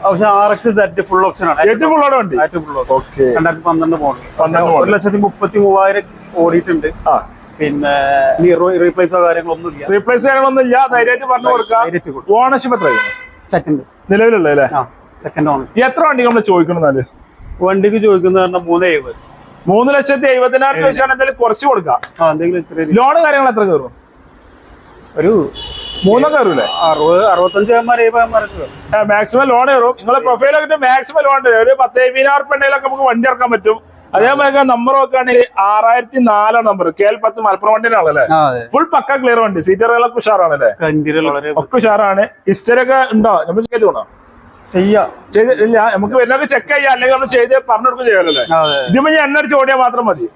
Speaker 1: Option R X set full option ആണ്.
Speaker 2: ഏറ്റവും ഫുള്ളോടെ വണ്ടി.
Speaker 1: ഏറ്റവും ഫുൾ
Speaker 2: ഓക്കെ
Speaker 1: രണ്ടായിരത്തി പന്ത്രണ്ട് മോഡൽ
Speaker 2: പന്ത്രണ്ട്
Speaker 1: ഒരു ലക്ഷത്തി മുപ്പത്തി മൂവായിരം ഓടിയിട്ടുണ്ട്.
Speaker 2: ആ.
Speaker 1: പിന്നെ റീപ്ലേസോ കാര്യങ്ങളൊന്നും ഇല്ല.
Speaker 2: റീപ്ലേസ് കാര്യങ്ങളൊന്നും ഇല്ല. ധൈര്യമായിട്ട് പറഞ്ഞു കൊടുക്കാം. ഓണർഷിപ്പ്
Speaker 1: സെക്കൻഡ്
Speaker 2: നിലവിലുള്ള അല്ലേ?
Speaker 1: ആ സെക്കൻഡ്
Speaker 2: എത്ര വണ്ടി നമ്മൾ ചോദിക്കണം എന്നാൽ?
Speaker 1: വണ്ടിക്ക് ചോദിക്കുന്ന പറഞ്ഞാൽ മൂന്ന് എഴുപത്.
Speaker 2: മൂന്ന് ലക്ഷത്തി എഴുപതിനായിരം ചോദിച്ചാൽ എന്തെങ്കിലും കുറച്ച് കൊടുക്കാം. ലോണ് കാര്യങ്ങൾ എത്ര കയറും?
Speaker 1: ഒരു
Speaker 2: മൂന്നൊക്കെ കയറൂലേ
Speaker 1: അറുപത് അറുപത്തഞ്ച്
Speaker 2: മാക്സിമം ലോൺ കയറും നിങ്ങളെ പ്രൊഫൈലൊക്കെ മാക്സിമം ലോൺ തരും. ഒരു പത്ത് എഴുപതിനായിരം ഉണ്ടെങ്കിലൊക്കെ നമുക്ക് വണ്ടി ഇറക്കാൻ പറ്റും. അതേപോലെ നമ്പർ നോക്കുകയാണെങ്കിൽ ആറായിരത്തി നാലാണ് നമ്പർ കെ എൽ പത്ത് മലപ്പുറം വണ്ടിയിലാണല്ലേ ഫുൾ പക്ക ക്ലിയർ വണ്ടി. സീറ്ററുകളൊക്കെ ഉഷാറാണല്ലേ? ഒക്കെ ഉഷാറാണ്. ഹിസ്റ്ററൊക്കെ ഉണ്ടോ? നമ്മൾ ചെയ്ത് പോണോ?
Speaker 1: ചെയ്യാം.
Speaker 2: ഇല്ല നമുക്ക് വരുന്നത് ചെക്ക് ചെയ്യാം. അല്ലെങ്കിൽ നമ്മൾ ചെയ്ത് പറഞ്ഞു കൊടുക്കുക ചെയ്യാമല്ലേ ഇതിപ്പോ ഞാൻ എണ്ണടിച്ച് ഓടിയാൽ മാത്രം മതി.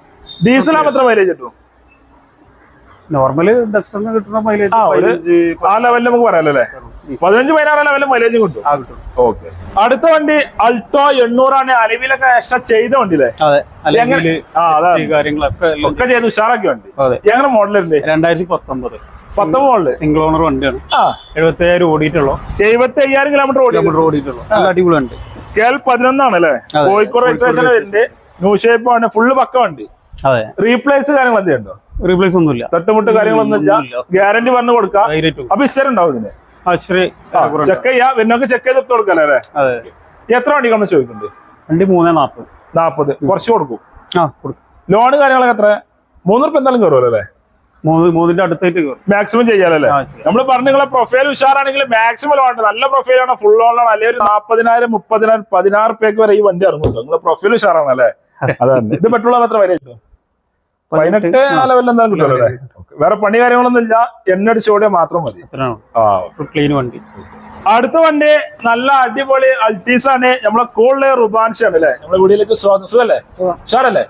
Speaker 2: ഡീസൽ മാത്രം മൈലേജ് കിട്ടും.
Speaker 1: നോർമൽ ഡസ്റ്ററിന് കിട്ടുന്ന മൈലേജ്
Speaker 2: ആ, ലെവലിൽ നമുക്ക് പറയാലോ അല്ലേ? പതിനഞ്ച് പതിനാറ് ലെവലിൽ മൈലേജ് കിട്ടും.
Speaker 1: ആ കിട്ടും.
Speaker 2: ഓക്കെ അടുത്ത വണ്ടി അൾട്ടോ എണ്ണൂറാണ്. അലവിലൊക്കെ എക്സ്ട്രാ ചെയ്ത വണ്ടി
Speaker 1: അതെ. അല്ലെങ്കിൽ
Speaker 2: ആ അതാ
Speaker 1: കാര്യങ്ങളൊക്കെ
Speaker 2: ഒക്കെ ചെയ്ത് ഉഷാറാക്കി വണ്ടി.
Speaker 1: ഞങ്ങളുടെ
Speaker 2: മോഡൽ മോഡലുണ്ട്
Speaker 1: രണ്ടായിരത്തി പത്തൊമ്പത്
Speaker 2: പത്തൊമ്പത് മോഡൽ
Speaker 1: സിംഗിൾ ഓണർ വണ്ടിയാണ്. എഴുപത്തി അയ്യായിരം ഓടിയിട്ടുള്ളൂ.
Speaker 2: എഴുപത്തി അയ്യായിരം കിലോമീറ്റർ
Speaker 1: കിലോമീറ്റർ ഓടിയിട്ടുള്ളൂ. നല്ല അടിപൊളി ഉണ്ട്
Speaker 2: കെ എൽ പതിനൊന്നാണ് അല്ലേ. കോഴിക്കോട് രജിസ്ട്രേഷൻ വരുന്നുണ്ട് ന്യൂ ഷേപ്പ് ആണ്. ഫുള്ള് പക്ക വണ്ടി.
Speaker 1: അതെ.
Speaker 2: റീപ്ലേസ് കാര്യങ്ങൾ എന്തെയുണ്ടോ
Speaker 1: റീപ്ലേസ് ഒന്നുമില്ല.
Speaker 2: തട്ടുമുട്ട് കാര്യങ്ങളൊന്നും ഇല്ല. ഗ്യാരണ്ടി പറഞ്ഞു കൊടുക്കാം. അപ്പൊ ഇസ്റ്റർ ഉണ്ടാവും ഇതിന്. ചെക്ക് ചെയ്യാം. പിന്നെ ചെക്ക് ചെയ്ത് എടുത്ത് കൊടുക്കാം അല്ലേ? എത്ര വണ്ടി നമ്മൾ ചോദിക്കുന്നുണ്ട്?
Speaker 1: വണ്ടി മൂന്ന് നാപ്പത്.
Speaker 2: നാപ്പത്. കുറച്ച് കൊടുക്കും.
Speaker 1: ആ കൊടുക്കും.
Speaker 2: ലോണ് കാര്യങ്ങളൊക്കെ എത്ര? മൂന്ന് റുപ്യ എന്തായാലും കയറുമല്ലോ അല്ലേ?
Speaker 1: മൂന്ന് മൂന്നിന്റെ അടുത്തായിട്ട്
Speaker 2: മാക്സിമം ചെയ്യാലല്ലേ. നമ്മൾ പറഞ്ഞു നിങ്ങളെ പ്രൊഫൈൽ ഉഷാറാണെങ്കിൽ മാക്സിമം ലോൺ നല്ല പ്രൊഫൈലാണ് ഫുൾ ലോണാണ് അല്ലെങ്കിൽ ഒരു നാപ്പതിനായിരം മുപ്പതിനായിരം പതിനാറ് റുപ്യക്ക് വരെ ഈ വണ്ടി ഇറങ്ങുമല്ലോ നിങ്ങളെ പ്രൊഫൈൽ ഉഷാറാണ് അല്ലേ? [LAUGHS] അതാണ്. ഇത് പെട്രോൾ എത്ര വരെ പതിനെട്ട് ആ. ലെവലിൽ എന്തായാലും കിട്ടുമല്ലോ Okay. വേറെ പണി കാര്യങ്ങളൊന്നും ഇല്ല. എണ്ണ അടിച്ചോടിയാൽ മാത്രം മതി.
Speaker 1: ക്ലീൻ വണ്ടി.
Speaker 2: അടുത്ത വണ്ടി നല്ല അടിപൊളി അൾട്ടീസ് ആണ്. നമ്മളെ കോളിലെ റുബാൻഷ് ആണ് അല്ലേ? നമ്മളെ വീടിലേക്ക് സ്വാഗതം. സുഖല്ലേ?
Speaker 3: സുഖം.
Speaker 2: ഷാറല്ലേ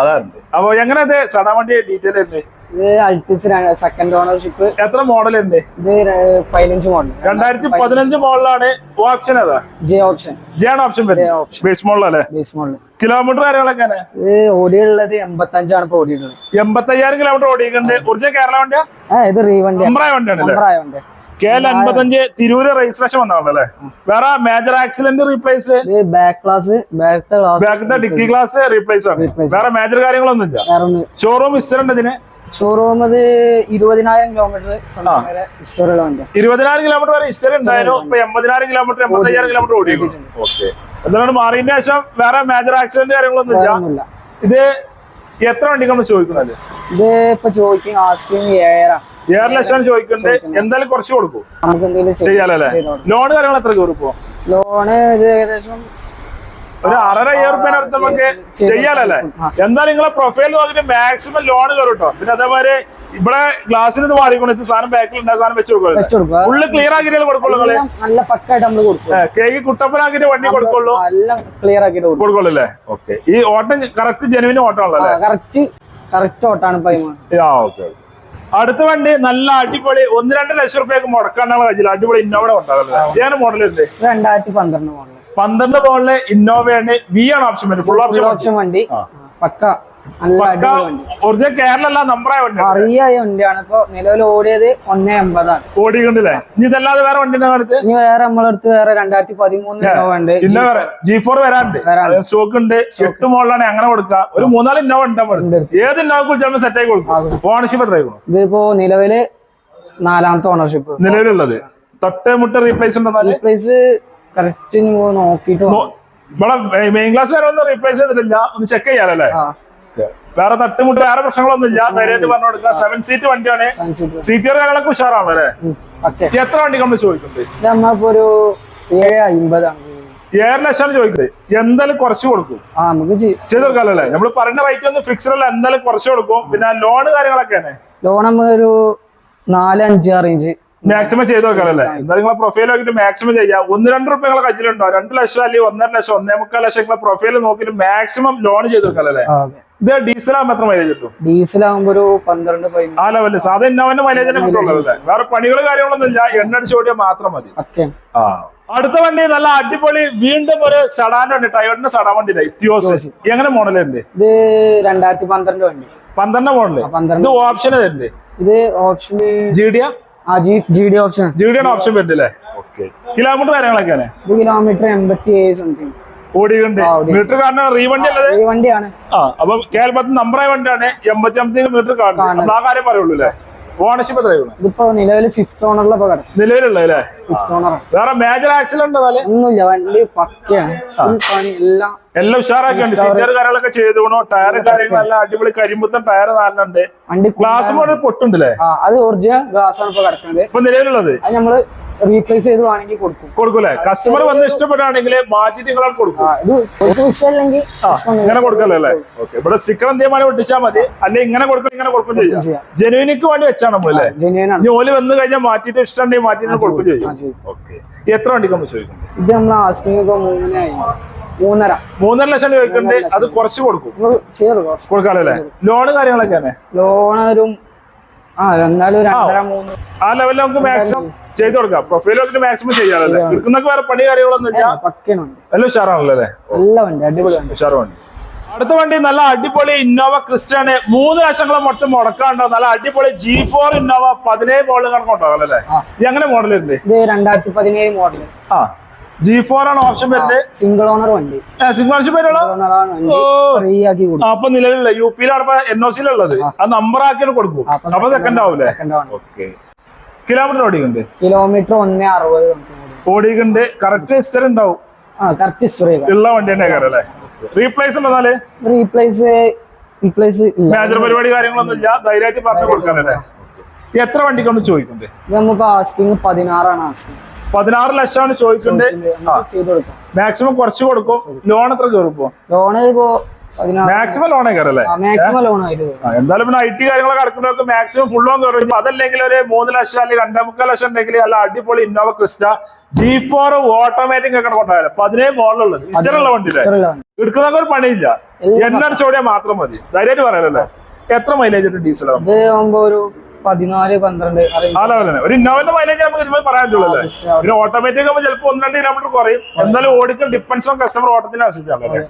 Speaker 2: അതാണ് അപ്പൊ എങ്ങനെ സടാ വണ്ടി ഡീറ്റെയിൽ ഉണ്ട്
Speaker 3: ഇത് അൾട്ടിസ് സെക്കൻഡ് ഓണർഷിപ്പ്
Speaker 2: എത്ര മോഡൽ ഉണ്ട്
Speaker 3: ഇത് പതിനഞ്ച് മോഡൽ
Speaker 2: രണ്ടായിരത്തി പതിനഞ്ച് മോഡലാണ് ഓപ്ഷൻ ഏതാ?
Speaker 3: ജെ ഓപ്ഷൻ
Speaker 2: ജിയാണ് ഓപ്ഷൻ വരുന്നത്.
Speaker 3: Option.
Speaker 2: ബേസ് മോഡലല്ലേ
Speaker 3: ബേസ് മോഡൽ
Speaker 2: കിലോമീറ്റർ കാര്യങ്ങളൊക്കെ
Speaker 3: ഇത് ഓടിയുള്ളത് എൺപത്തഞ്ചാണ് ഇപ്പൊ ഓടിയിട്ടുള്ളത്.
Speaker 2: എൺപത്തയ്യായിരം കിലോമീറ്റർ ഓടിയിട്ടുണ്ട്. ഒറിജിനൽ കേരള വണ്ടിയാ?
Speaker 3: ഇത്
Speaker 2: റീവണ്ടി വണ്ടിയാണ്.
Speaker 3: വണ്ടി.
Speaker 2: കെ എൽ അൻപത്തഞ്ച് തിരൂര് രജിസ്ട്രേഷൻ വേറെ major accident replace
Speaker 3: back glass ബാക്കത്തെ
Speaker 2: dicky glass replace ആണ്. വേറെ മേജർ കാര്യങ്ങളൊന്നും ഇല്ല ഷോറൂം ഹിസ്റ്റർ ഉണ്ട് ഇതിന്?
Speaker 3: ഷോറൂം അത് ഇരുപതിനായിരം കിലോമീറ്റർ ഹിസ്റ്റോറിയുള്ള വണ്ടി.
Speaker 2: ഇരുപതിനായിരം കിലോമീറ്റർ വരെ ഹിസ്റ്റർ ഉണ്ടായിരുന്നു. ഇപ്പൊ എൺപതിനായിരം കിലോമീറ്റർ എൺപത്തയ്യായിരം കിലോമീറ്റർ ഓടിയിട്ടുണ്ട്. ഓക്കെ. എന്താണ് മാറിയതിന്റെ ശേഷം വേറെ മേജർ ആക്സിഡന്റ് കാര്യങ്ങളൊന്നും ഇല്ല
Speaker 3: ഒന്നുമില്ല
Speaker 2: ഇത് എത്ര വണ്ടി നമ്മൾ ചോദിക്കുന്നത്?
Speaker 3: ഇത് ഇപ്പൊ ചോദിക്കും ആസ്കിങ് ഏഴര
Speaker 2: ഏഴര ലക്ഷം ചോദിക്കുന്നുണ്ട് എന്തായാലും കുറച്ച് കൊടുക്കും.
Speaker 3: നമുക്ക് എന്തെങ്കിലും
Speaker 2: ചെയ്യാലല്ലേ ലോൺ കാര്യങ്ങൾ എത്ര കയറും ഇപ്പോ
Speaker 3: ലോണ് ഇത് ഏകദേശം
Speaker 2: ഒരു അറര ഇയർ അടുത്ത് നമുക്ക് ചെയ്യാലല്ലേ?
Speaker 3: എന്താ
Speaker 2: എന്തായാലും നിങ്ങളെ പ്രൊഫൈൽ നോക്കിട്ട് മാക്സിമം ലോൺ കയറും കേട്ടോ പിന്നെ അതേമാതിരി ഇവിടെ ഗ്ലാസ്സിന് ഇത് മാറിക്കൊണ്ട് ഇത് സാധനം ബാക്കിൽ ഉണ്ടായ സാധനം വെച്ച്
Speaker 3: കൊടുക്കുക.
Speaker 2: ഫുള്ള് ക്ലിയർ ആക്കിയിട്ട് കൊടുക്കുള്ളൂ
Speaker 3: നല്ല പക്കായിട്ട് നമ്മൾ കൊടുക്കും.
Speaker 2: കേക്ക് കുട്ടപ്പനാക്കിട്ട് വണ്ടി കൊടുക്കുള്ളൂ?
Speaker 3: നല്ല ക്ലിയർ ആക്കിയിട്ട് കൊടുക്കും.
Speaker 2: കൊടുക്കുള്ളൂ അല്ലേ ഓക്കെ. ഈ ഓട്ടം കറക്റ്റ് ജനുവിന് ഓട്ടം ഉള്ളല്ലേ
Speaker 3: കറക്റ്റ് കറക്റ്റ് ഓട്ടാണ്.
Speaker 2: ആ ഓക്കെ അടുത്ത വണ്ടി നല്ല അടിപൊളി ഒന്ന് രണ്ട് ലക്ഷം റുപ്യക്ക് മുടക്കാനുള്ള കഴിച്ചില്ല. അടിപൊളി ഇന്നോവിടെ ഉണ്ടാകുന്നത് ഏതാണ് മോഡൽ ഉണ്ട്
Speaker 3: രണ്ടായിരത്തി പന്ത്രണ്ട് മോഡൽ
Speaker 2: പന്ത്രണ്ട് ബോളിലെ ഇന്നോവയാണ് വി ആണ് ഓപ്ഷൻ വണ്ടി. ഫുൾ ഓപ്ഷൻ
Speaker 3: വണ്ടി. പക്ക.
Speaker 2: ഒറിജിനൽ കേരള നമ്പറായ വണ്ടി.
Speaker 3: അറിയായ വണ്ടിയാണ്. ഇപ്പൊ നിലവിൽ ഓടിയത് ഒന്നേ എൺപതാണ്.
Speaker 2: ഓടിക്കണ്ടില്ലേ? ഇനി ഇതല്ലാതെ വേറെ വണ്ടി ഉണ്ടോ അടുത്ത്
Speaker 3: ഇനി വേറെ നമ്മളടുത്ത് വേറെ രണ്ടായിരത്തി പതിമൂന്ന് ഇന്നോവ ഉണ്ട്.
Speaker 2: ഇന്ന ജി ഫോർ വരാണ്ട്
Speaker 3: വരാണ്ട്.
Speaker 2: സ്റ്റോക്ക് ഉണ്ട്. എട്ട് മോളിലാണ് അങ്ങനെ കൊടുക്കുക ഒരു മൂന്നാൽ ഇന്നോവ ഉണ്ട് ഏത് ഇന്നോവ കുറിച്ചാണ് സെറ്റ് ആയി കൊടുക്കും. ഓണർഷിപ്പ് എത്ര
Speaker 3: ഇതിപ്പോ നിലവിൽ നാലാമത്തെ ഓണർഷിപ്പ്
Speaker 2: നിലവിലുള്ളത്. തൊട്ടേ മുട്ട റീപ്ലേസ് ഉണ്ടെന്നാൽ?
Speaker 3: റീപ്ലേസ് കറക്റ്റ് നോക്കിട്ട്
Speaker 2: ഇവിടെ മെയിൻ ക്ലാസ് വരെ ഒന്നും റീപ്ലേസ് ചെയ്തിട്ടില്ല. ഒന്ന് ചെക്ക്
Speaker 3: ചെയ്യാലേ
Speaker 2: വേറെ തട്ടുമുട്ട് വേറെ പ്രശ്നങ്ങളൊന്നും ഇല്ല ധൈര്യമായിട്ട് പറഞ്ഞു കൊടുക്കുക സെവൻ സീറ്റ് വണ്ടിയാണ്
Speaker 3: സീറ്റ്
Speaker 2: ഞങ്ങളൊക്കെ കാര്യങ്ങളൊക്കെ ഉഷാറാണ് അല്ലേ? എത്ര വണ്ടി നമ്മൾ ചോദിക്കുന്നുണ്ട്?
Speaker 3: ഇത് നമ്മളിപ്പോ ഒരു ഏഴ് അമ്പതാണ്
Speaker 2: ഏഴര ലക്ഷമാണ് ചോദിക്കുന്നത്. എന്തായാലും കുറച്ച് കൊടുക്കും. ചെയ്ത് കൊടുക്കാല്ലേ നമ്മൾ പറയുന്ന റേറ്റ് ഒന്നും ഫിക്സഡ് അല്ല. എന്തായാലും കുറച്ച് കൊടുക്കും. പിന്നെ ലോൺ കാര്യങ്ങളൊക്കെയാണ്
Speaker 3: ലോൺ നമ്മൾ ഒരു നാല് അഞ്ച് റേഞ്ച്
Speaker 2: മാക്സിമം ചെയ്ത് കൊടുക്കാമല്ലേ എന്തായാലും നിങ്ങളെ പ്രൊഫൈൽ നോക്കിയിട്ട് മാക്സിമം ചെയ്യാം. ഒന്ന് രണ്ട് റുപ്യ നിങ്ങളെ കച്ചിലുണ്ടോ രണ്ട് ലക്ഷം അല്ലെങ്കിൽ ഒന്നര ലക്ഷം ഒന്നേ മുക്കാൽ ലക്ഷം നിങ്ങളെ പ്രൊഫൈൽ നോക്കിയിട്ട് മാക്സിമം ലോൺ ചെയ്ത് കൊടുക്കാമല്ലേ ഇത് ഡീസൽ ആകുമ്പോൾ എത്ര മൈലേജ് കിട്ടും?
Speaker 3: ഡീസൽ ആകുമ്പോൾ ഒരു പന്ത്രണ്ട്
Speaker 2: ആ ലെവലിൽ സാധാരണ ഇന്നോവന്റെ മൈലേജിനെ കിട്ടുള്ളൂ വേറെ പണികൾ കാര്യങ്ങളൊന്നും ഇല്ല. എണ്ണ അടിച്ച് ഓടിയാൽ മാത്രം മതി. ആ. അടുത്ത വണ്ടി നല്ല അടിപൊളി വീണ്ടും ഒരു സെഡാൻ വണ്ടി ടയോട്ടിന്റെ സെഡാൻ വണ്ടി ഇത്യോസ്. എങ്ങനെ മോഡലുണ്ട്
Speaker 3: ഇത് രണ്ടായിരത്തി പന്ത്രണ്ട് വണ്ടി.
Speaker 2: പന്ത്രണ്ട്
Speaker 3: മോഡൽ
Speaker 2: ഇത് ഓപ്ഷൻ
Speaker 3: ഇത് ഓപ്ഷൻ
Speaker 2: ജി ഡി
Speaker 3: ആ G G D option
Speaker 2: G option kilometre കാര്യങ്ങളൊക്കെയാണ്
Speaker 3: ഇത് കിലോമീറ്റർ എൺപത്തി ഏഴ് സംതിങ്.
Speaker 2: മീറ്റർ റീവണ്ടി അല്ലത്
Speaker 3: ഈ വണ്ടിയാണ്.
Speaker 2: ആ അപ്പൊ കേരളത്തിൽ നമ്പറായ വണ്ടിയാണ് എൺപത്തി അമ്പത്തി മീറ്റർ കാണുന്നത് ആ കാര്യം പറയുള്ളൂ അല്ലേ? ഓണർഷിപ്പ് എത്രയാണ്
Speaker 3: ഇതിപ്പോ നിലവിൽ ഫിഫ്ത് ഓണറിലെ പകരം
Speaker 2: നിലവിലുള്ളത് അല്ലേ?
Speaker 3: ഫിഫ്ത് ഓണർ
Speaker 2: വേറെ മേജർ ആക്സിഡന്റ് ഉണ്ടോ
Speaker 3: ഒന്നുമില്ല വണ്ടി പക്കയാണ്. ഫുൾ പണി എല്ലാം
Speaker 2: എല്ലാം ഉഷാറാക്കിയുണ്ട് സീറ്റർ കാര്യങ്ങളൊക്കെ ചെയ്തോണോ ടയർ കാര്യങ്ങൾ നല്ല അടിപൊളി കരിമ്പുത്തൻ ടയർ
Speaker 3: നല്ലുണ്ട്
Speaker 2: ഗ്ലാസ് മോഡൽ പൊട്ടുണ്ടല്ലേ?
Speaker 3: അത് ഒറിജിനൽ ഗ്ലാസ് ആണ് ഇപ്പൊ കിടക്കുന്നത്.
Speaker 2: ഇപ്പൊ നിലവിലുള്ളത്?
Speaker 3: നമ്മൾ റീപ്ലേസ് ചെയ്ത് വേണമെങ്കിൽ കൊടുക്കും.
Speaker 2: കൊടുക്കൂലേ? കസ്റ്റമർ വന്ന് ഇഷ്ടപ്പെടുകയാണെങ്കിൽ മാറ്റിട്ട് നിങ്ങളെ കൊടുക്കും. ഇങ്ങനെ കൊടുക്കല്ലോ അല്ലേ? ഓക്കെ ഇവിടെ സ്റ്റിക്കർ എന്തെങ്കിലും ഒട്ടിച്ചാൽ മതി. അല്ലെ ഇങ്ങനെ കൊടുക്കണം ഇങ്ങനെ കൊടുക്കും ചെയ്യാം. ജനുവിനിക്ക് വേണ്ടി വെച്ചാണ് നമ്മളല്ലേ ഇനി ഓൽ വന്ന് കഴിഞ്ഞാൽ മാറ്റിയിട്ട് ഇഷ്ടമുണ്ടെങ്കിൽ മാറ്റിയിട്ട് കൊടുക്കും ചെയ്യും. ഓക്കെ എത്ര വണ്ടിക്ക് ചോദിക്കും
Speaker 3: ഇത് നമ്മൾ ഇപ്പൊ മൂന്നിനായി മൂന്നര.
Speaker 2: മൂന്നര ലക്ഷം ചോദിക്കണ്ടേ അത് കുറച്ച് കൊടുക്കും. കൊടുക്കാമല്ലേ ലോണ് കാര്യങ്ങളൊക്കെയാണ്?
Speaker 3: ലോൺ ഒരു ആ ഒരു രണ്ടര മൂന്ന്.
Speaker 2: ആ ലെവലിൽ നമുക്ക് മാക്സിമം ചെയ്ത് കൊടുക്കാം. പ്രൊഫൈൽ മാക്സിമം ചെയ്യാറല്ലേ? എടുക്കുന്നൊക്കെ വേറെ പണി കാര്യങ്ങളൊന്നും
Speaker 3: നല്ല
Speaker 2: എല്ലാം ഉഷാറാണല്ലോ അല്ലേ?
Speaker 3: നല്ല
Speaker 2: ഉണ്ട് അടുത്ത വണ്ടി നല്ല അടിപൊളി ഇന്നോവ ക്രിസ്റ്റാണ് മൂന്ന് ലക്ഷങ്ങൾ മൊത്തം മുടക്കാണ്ടോ നല്ല അടിപൊളി ജി ഫോർ ഇന്നോവ പതിനേഴ് മോഡൽ കണക്കുണ്ടാവും അല്ലേ? എങ്ങനെ മോഡൽ ഉണ്ട്
Speaker 3: ഇത് രണ്ടായിരത്തി പതിനേഴ് മോഡൽ
Speaker 2: ആ. ജി ഫോർ ആണ് ഓപ്ഷൻ വരുന്നത്.
Speaker 3: സിംഗിൾ ഓണർ വണ്ടി.
Speaker 2: സിംഗിൾ പേരുള്ള
Speaker 3: ഓണറാണ് വണ്ടി
Speaker 2: ഓ.
Speaker 3: ഫ്രീ ആക്കി കൊടുക്കും.
Speaker 2: അപ്പൊ നിലവിലുള്ള യു പിയിലാണ് എൻ ഒ സിയിലുള്ളത് ആ. നമ്പർ ആക്കിയാണ് കൊടുക്കും. അപ്പൊ സെക്കൻഡ് ആവൂലേ? കിലോമീറ്റർ ഓടിക്കുന്നുണ്ട്.
Speaker 3: കിലോമീറ്റർ ഒന്നേ അറുപത് ഓടിക്കണ്ട്.
Speaker 2: ഓടിക്കുന്നുണ്ട്. കറക്റ്റ് ഹിസ്റ്റർ ഉണ്ടാവും.
Speaker 3: ആ കറക്റ്റ് ഹിസ്റ്ററി
Speaker 2: ഉള്ള വണ്ടി തന്നെ കയറല്ലേ അല്ലേ? റീപ്ലേസ് ഉണ്ടെന്നാൽ
Speaker 3: റീപ്ലേസ് റീപ്ലേസ്
Speaker 2: മേജർ പരിപാടി കാര്യങ്ങളൊന്നും ഇല്ല. ധൈര്യമായിട്ട് പറഞ്ഞു കൊടുക്കാനല്ലേ എത്ര വണ്ടിക്കൊന്ന് ചോദിക്കുന്നുണ്ട്
Speaker 3: നമുക്ക് ആസ്കിങ് പതിനാറാണ് ആസ്കിങ്
Speaker 2: പതിനാറ് ലക്ഷമാണ്
Speaker 3: ചോദിച്ചിട്ടുണ്ട്
Speaker 2: മാക്സിമം കുറച്ച് കൊടുക്കും. ലോൺ എത്ര കയറും ഇപ്പൊ
Speaker 3: ലോണ് ഇപ്പോ
Speaker 2: മാക്സിമം ലോണേ കയറല്ലേ. എന്തായാലും പിന്നെ ഐ ടി കാര്യങ്ങളൊക്കെ നടക്കുന്നവർക്ക് മാക്സിമം ഫുൾ ലോൺ കയറും. അതല്ലെങ്കിൽ ഒരു മൂന്ന് ലക്ഷം അല്ലെങ്കിൽ രണ്ടേ മുക്കാൽ ലക്ഷം ഉണ്ടെങ്കിൽ അല്ല അടിപൊളി Innova Crysta G four automatic ഒക്കെ കൊണ്ടായാലും പതിനേഴ് മോഡലുള്ളത് ഇഷ്ടമുള്ള വണ്ടിയില്ലേ? എടുക്കുന്നവർക്ക് ഒരു പണിയില്ല. എണ്ണ അടിച്ചോടിയാൽ മാത്രം മതി. ധൈര്യമായിട്ട് പറയാലല്ലേ എത്ര മൈലേജ് ഉണ്ട് ഡീസൽ
Speaker 3: ഒരു പതിനാല് പന്ത്രണ്ട്
Speaker 2: ആ ഒരു ഇന്നോവന്റെ മൈലേജ് നമുക്ക് പറയാൻ പറ്റുള്ളൂ അല്ലേ? ഓട്ടോമാറ്റിക് ആകുമ്പോൾ ചിലപ്പോൾ ഒന്ന് രണ്ട് കിലോമീറ്റർ കുറയും. എന്നാലും ഓടിക്കും ഡിപ്പെൻസ് ഓൺ കസ്റ്റമർ ഓട്ടത്തിന് അനുസരിച്ചാണല്ലേ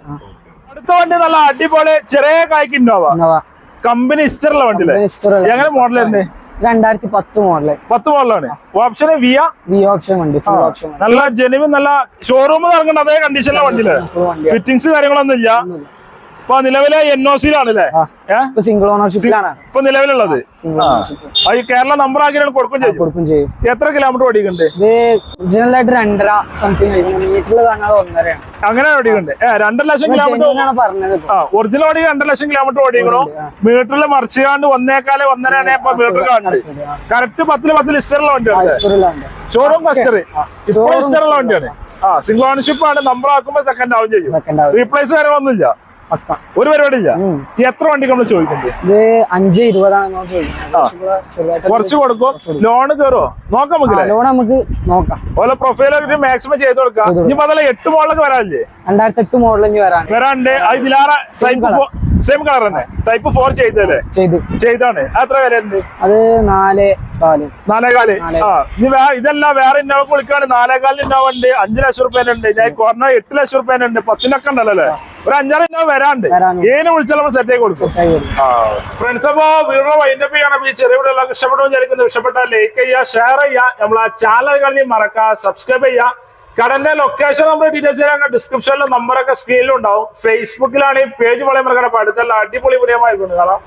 Speaker 2: അടുത്ത വണ്ടി നല്ല അടിപൊളി ചെറിയ കായ്ക്ക് ഇന്നോവ. കമ്പനി ഇസ്റ്ററുള്ള വണ്ടിയില്ലേ എങ്ങനെ മോഡൽ തന്നെ
Speaker 3: രണ്ടായിരത്തി പത്ത് മോഡൽ
Speaker 2: പത്ത് മോഡലാണ് ഓപ്ഷൻ വിയ
Speaker 3: വി ഓപ്ഷൻ വണ്ടി ഫുൾ ഓപ്ഷൻ വണ്ടി.
Speaker 2: നല്ല ജെനുവിൻ നല്ല ഷോറൂമിൽ ഇറങ്ങുന്ന അതേ കണ്ടീഷനിലെ വണ്ടിയില്ലേ?
Speaker 3: ഫിറ്റിംഗ്സ് വണ്ടി
Speaker 2: കാര്യങ്ങളൊന്നും ഇല്ല. ഇപ്പൊ നിലവിലെ എൻ ഒ
Speaker 3: ഇപ്പൊ സിംഗിൾ ഓണർഷിപ്പിലാണ്
Speaker 2: ഇപ്പൊ നിലവിലുള്ളത്. ആ കേരള നമ്പർ ആക്കിയാണ് കൊടുക്കും ചെയ്യും.
Speaker 3: കൊടുക്കും ചെയ്യും.
Speaker 2: എത്ര കിലോമീറ്റർ ഓടിക്കുന്നുണ്ട്
Speaker 3: ഇത് ഒറിജിനൽ ആയിട്ട് രണ്ടര സംതിങ് മീറ്ററിൽ കാണാതെ ഒന്നരയാണ്.
Speaker 2: അങ്ങനെ ഓടിക്കുന്നുണ്ട് രണ്ടര ലക്ഷം കിലോമീറ്റർ
Speaker 3: പറഞ്ഞത്
Speaker 2: ഒറിജിനൽ ഓടി രണ്ടര ലക്ഷം കിലോമീറ്റർ ഓടിക്കണോ. മീറ്ററിൽ മറിച്ചുകാണ്ട് ഒന്നേക്കാൽ ഒന്നരയാണ് ഇപ്പൊ മീറ്റർ കാണുന്നത് കറക്റ്റ് പത്തിൽ പത്ത് ലിസ്റ്ററുള്ള വണ്ടിയാണ് ഷോറൂം കസ്റ്റർ ഇപ്പോൾ ലിസ്റ്ററുള്ള വണ്ടിയാണ്. ആ സിംഗിൾ ഓണർഷിപ്പ് ആണ്. നമ്പർ ആക്കുമ്പോ സെക്കൻഡ് ആവും ചെയ്യും. റീപ്ലേസ് കാര്യങ്ങളൊന്നുമില്ല. ഒരു പരിപാടി ഇല്ല എത്ര വണ്ടി നമ്മൾ ചോദിക്കുന്നത്
Speaker 3: ഇത് അഞ്ച് ഇരുപതാണ്
Speaker 2: കുറച്ച് കൊടുക്കും. ലോൺ കയറുമോ നോക്കാം നമുക്ക്
Speaker 3: ലോൺ നമുക്ക് നോക്കാം.
Speaker 2: ഓരോ പ്രൊഫൈലൊക്കെ മാക്സിമം ചെയ്ത് കൊടുക്കാം. ഇനിയിപ്പോ അതല്ല എട്ട് മോളിലൊക്കെ വരാനില്ലേ?
Speaker 3: രണ്ടായിരത്തി എട്ട് ഇനി വരാൻ
Speaker 2: വരാണ്ട്. ഇതിലാറ സെയിം കളർ തന്നെ. ടൈപ്പ് ഫോർ ചെയ്തല്ലേ
Speaker 3: ചെയ്ത്.
Speaker 2: ചെയ്താണ് അത്ര എത്ര വില
Speaker 3: അത് നാല് കാൽ.
Speaker 2: നാലേകാൽ
Speaker 3: നാലേ.
Speaker 2: ആ വേ ഇതെല്ലാം വേറെ ഇന്നോവ വിളിക്കാണ് നാലേകാലിന് ഇന്നോവ ഉണ്ട് അഞ്ചു ലക്ഷം റുപ്യേന്റെ ഉണ്ട് ഞാൻ കുറഞ്ഞ എട്ട് ലക്ഷം റുപ്യേന്റെ ഉണ്ട് പത്തിനൊക്കെ ഉണ്ടല്ലോ അല്ലേ? ഒരു അഞ്ചാറ് ഇന്നോവ വരാണ്ട്. ഏന് വിളിച്ചാൽ നമ്മൾ സെറ്റ് ആയി കൊടുക്കും. ഫ്രണ്ട്സ് അപ്പോ വീഡിയോ വൈൻഡപ്പ് ചെയ്യണം. ഈ ചെറിയ വീടുകളൊക്കെ എല്ലാവർക്കും ഇഷ്ടപ്പെട്ടു വിചാരിക്കുന്നു. ഇഷ്ടപ്പെട്ടാൽ ലൈക്ക് ചെയ്യുക ഷെയർ ചെയ്യുക. നമ്മൾ ആ ചാനൽ കളി മറക്കുക സബ്സ്ക്രൈബ് ചെയ്യുക. കടന്റെ ലൊക്കേഷൻ നമ്മൾ ഡീറ്റെയിൽസ് ചെയ്യാൻ ഡിസ്ക്രിപ്ഷനിലും നമ്പറൊക്കെ സ്ക്രീനിലും ഉണ്ടാവും. ഫേസ്ബുക്കിലാണ് ഈ പേജ് പൊളിയുമ്പോൾ മറക്കണം അടുത്തുള്ള അടിപൊളി വീഡിയോ കാണാം.